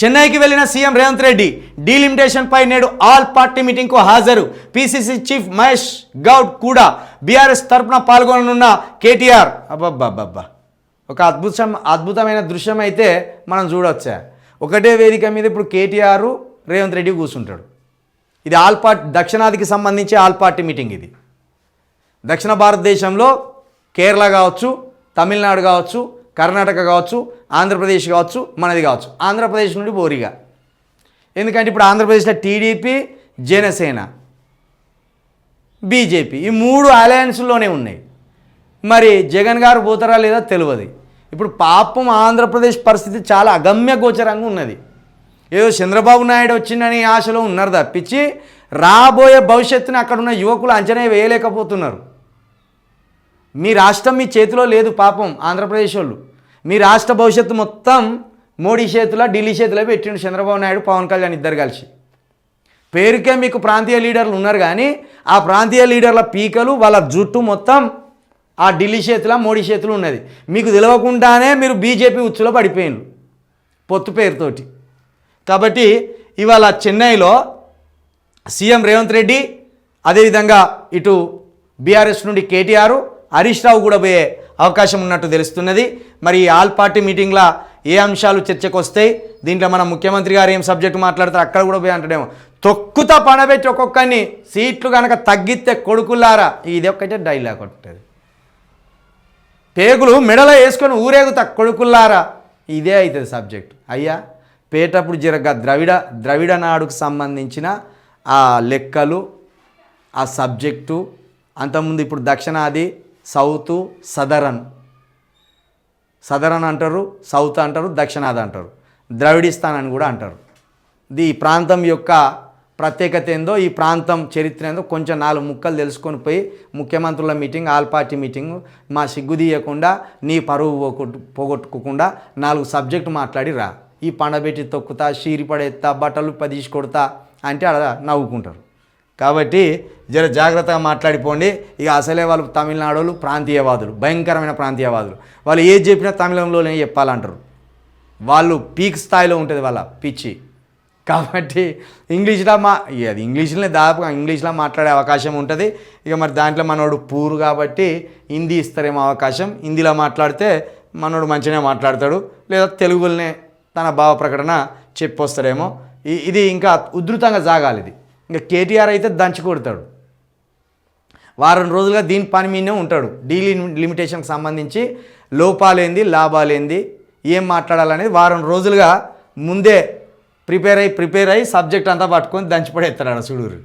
చెన్నైకి వెళ్ళిన సీఎం రేవంత్ రెడ్డి డీలిమిటేషన్పై నేడు ఆల్ పార్టీ మీటింగ్కు హాజరు. పిసిసి చీఫ్ మహేష్ గౌడ్ కూడా బీఆర్ఎస్ తరఫున పాల్గొననున్న కేటీఆర్. అబ్బబ్బబ్బబ్బా. ఒక అద్భుతం అద్భుతమైన దృశ్యం అయితే మనం చూడవచ్చా ఒకటే వేదిక మీద ఇప్పుడు కేటీఆర్ రేవంత్ రెడ్డి కూర్చుంటాడు ఇది ఆల్ పార్టీ దక్షిణాదికి సంబంధించి ఆల్ పార్టీ మీటింగ్ ఇది. దక్షిణ భారతదేశంలో కేరళ కావచ్చు తమిళనాడు కావచ్చు కర్ణాటక కావచ్చు ఆంధ్రప్రదేశ్ కావచ్చు మనది కావచ్చు. ఆంధ్రప్రదేశ్ నుండి బోరిగా. ఎందుకంటే ఇప్పుడు ఆంధ్రప్రదేశ్లో టీడీపీ జనసేన బీజేపీ ఈ మూడు అలయన్స్లోనే ఉన్నాయి. మరి జగన్ గారు పోతారా లేదా తెలియదు ఇప్పుడు పాపం ఆంధ్రప్రదేశ్ పరిస్థితి చాలా అగమ్య గోచరంగా ఉన్నది. ఏదో చంద్రబాబు నాయుడు వచ్చిందని ఆశలో ఉన్నారు తప్పించి రాబోయే భవిష్యత్తుని అక్కడ ఉన్న యువకులు అంచనా వేయలేకపోతున్నారు. మీ రాష్ట్రం మీ చేతిలో లేదు పాపం ఆంధ్రప్రదేశ్ వాళ్ళు. మీ రాష్ట్ర భవిష్యత్తు మొత్తం మోడీ చేతిలో ఢిల్లీ చేతిలో పెట్టిండు చంద్రబాబు నాయుడు పవన్ కళ్యాణ్ ఇద్దరు కలిసి. పేరుకే మీకు ప్రాంతీయ లీడర్లు ఉన్నారు కానీ ఆ ప్రాంతీయ లీడర్ల పీకలు వాళ్ళ జుట్టు మొత్తం ఆ ఢిల్లీ చేతిలో మోడీ చేతిలో ఉన్నది. మీకు తెలియకుండానే మీరు బీజేపీ ఉచ్చులో పడిపోయినారు పొత్తు పేరుతోటి. కాబట్టి ఇవాళ చెన్నైలో సీఎం రేవంత్ రెడ్డి అదేవిధంగా ఇటు బీఆర్ఎస్ నుండి కేటీఆర్ హరీష్ రావు కూడా పోయే అవకాశం ఉన్నట్టు తెలుస్తున్నది. మరి ఈ ఆల్ పార్టీ మీటింగ్లో ఏ అంశాలు చర్చకు వస్తాయి దీంట్లో మన ముఖ్యమంత్రి గారు ఏం సబ్జెక్టు మాట్లాడతారు అక్కడ కూడా పోయి అంటాడేమో. తొక్కుతా పడబెట్టి ఒక్కొక్కరిని సీట్లు కనుక తగ్గితే కొడుకులారా ఇది ఒక్కటే డైలాగ్ ఉంటుంది. పేగులు మెడలో వేసుకొని ఊరేగుతా కొడుకుల్లారా? ఇదే అవుతుంది సబ్జెక్ట్ అయ్యా పేటప్పుడు జరగ ద్రవిడ ద్రవిడ నాడుకు సంబంధించిన ఆ లెక్కలు ఆ సబ్జెక్టు అంతకుముందు ఇప్పుడు దక్షిణాది సౌత్ సదరన్. సదరన్ అంటారు సౌత్ అంటారు దక్షిణాది అంటారు. ద్రవిడిస్తాన్ అని కూడా అంటారు. ఇది ఈ ప్రాంతం యొక్క ప్రత్యేకత ఏందో ఈ ప్రాంతం చరిత్ర ఏందో కొంచెం నాలుగు ముక్కలు తెలుసుకొని పోయి ముఖ్యమంత్రుల మీటింగ్ ఆల్ పార్టీ మీటింగ్ మా సిగ్గు తీయకుండా నీ పరువు పోగొట్టు పోగొట్టుకోకుండా నాలుగు సబ్జెక్టు మాట్లాడి రా. ఈ పండబెట్టి తొక్కుతా షీరి పడేస్తా బట్టలు పదీసి కొడతా అంటే అలా నవ్వుకుంటారు. కాబట్టి జర జాగ్రత్తగా మాట్లాడిపోండి. ఇక అసలే వాళ్ళు తమిళనాడు ప్రాంతీయవాదులు భయంకరమైన ప్రాంతీయవాదులు. వాళ్ళు ఏది చెప్పినా తమిళంలోనే చెప్పాలంటారు. వాళ్ళు పీక్ స్థాయిలో ఉంటుంది వాళ్ళ పిచ్చి. కాబట్టి ఇంగ్లీష్లో మా అది ఇంగ్లీష్లోనే దాదాపుగా ఇంగ్లీష్లో మాట్లాడే అవకాశం ఉంటుంది. ఇక మరి దాంట్లో మనోడు పూరు కాబట్టి హిందీ ఇస్తారేమో అవకాశం. హిందీలో మాట్లాడితే మనోడు మంచిగానే మాట్లాడతాడు. లేదా తెలుగులోనే తన భావ ప్రకటన చెప్పొస్తాడేమో ఇది ఇంకా ఉధృతంగా సాగాలి ఇది. ఇంకా కేటీఆర్ అయితే దంచి కొడతాడు. వారం రోజులుగా దీని పని మీదనే ఉంటాడు. డీలీ లిమిటేషన్కి సంబంధించి లోపాలేంది లాభాలేంది ఏం మాట్లాడాలనేది వారం రోజులుగా ముందే ప్రిపేర్ అయ్యి ప్రిపేర్ అయ్యి సబ్జెక్ట్ అంతా పట్టుకొని దంచిపడేస్తాడు సుడూరు.